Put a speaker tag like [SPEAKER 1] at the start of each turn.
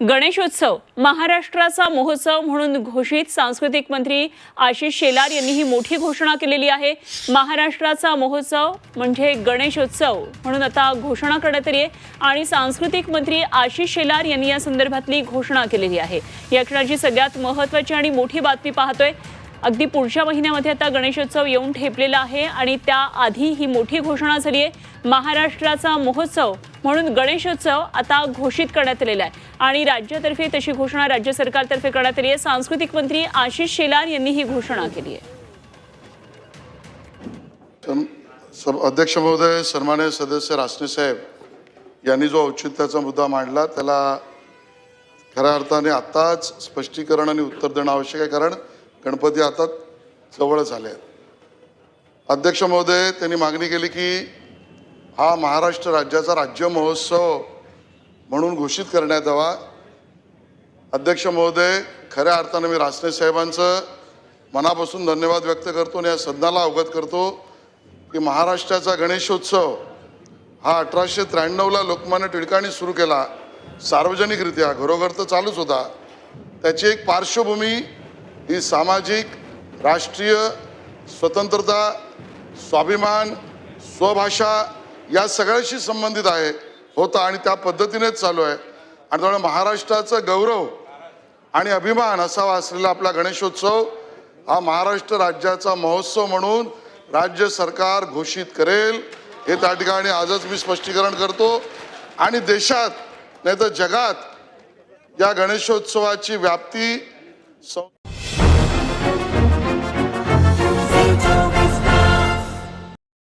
[SPEAKER 1] गणेशोत्सव महाराष्ट्राचा महोत्सव म्हणून घोषित सांस्कृतिक मंत्री आशिष शेलार यांनी ही मोठी घोषणा केलेली आहे. महाराष्ट्राचा महोत्सव म्हणजे गणेशोत्सव म्हणून आता घोषणा करण्यात आली आहे. आणि सांस्कृतिक मंत्री आशिष शेलार यांनी या संदर्भातली घोषणा केलेली आहे. या क्षणाची सगळ्यात महत्त्वाची आणि मोठी बातमी पाहतोय. अगदी पुढच्या महिन्यामध्ये आता गणेशोत्सव येऊन ठेपलेला आहे आणि त्याआधी ही मोठी घोषणा झाली आहे महाराष्ट्राचा महोत्सव म्हणून गणेशोत्सव आता घोषित करण्यात आलेला आहे. आणि राज्यातर्फे तशी घोषणा राज्य सरकारतर्फे करण्यात आली आहे. सांस्कृतिक मंत्री आशिष शेलार यांनी ही घोषणा केली आहे.
[SPEAKER 2] सम- अध्यक्ष महोदय सन्मान्य सदस्य रासने साहेब यांनी जो औचित्याचा मुद्दा मांडला त्याला खऱ्या अर्थाने आत्ताच स्पष्टीकरण आणि उत्तर देणं आवश्यक आहे. कारण गणपती आता जवळच आले आहेत. अध्यक्ष महोदय त्यांनी मागणी केली की हा महाराष्ट्र राज्याचा राज्य महोत्सव म्हणून घोषित करण्यात यावा. अध्यक्ष महोदय खऱ्या अर्थानं मी रासने साहेबांचं मनापासून धन्यवाद व्यक्त करतो आणि या सदनाला अवगत करतो की महाराष्ट्राचा गणेशोत्सव हा अठराशे त्र्याण्णवला लोकमान्य टिळकांनी सुरू केला. सार्वजनिकरित्या घरोघर तर चालूच होता. त्याची एक पार्श्वभूमी ही सामाजिक राष्ट्रीय स्वतंत्रता स्वाभिमान स्वभाषा या सगळ्याशी संबंधित आहे होता आणि त्या पद्धतीनेच चालू आहे. आणि त्यामुळे महाराष्ट्राचं गौरव आणि अभिमान असावा असलेला आपला गणेशोत्सव हा महाराष्ट्र राज्याचा महोत्सव म्हणून राज्य सरकार घोषित करेल. हे त्या ठिकाणी आजच मी स्पष्टीकरण करतो. आणि देशात नाही तर जगात या गणेशोत्सवाची व्याप्ती सं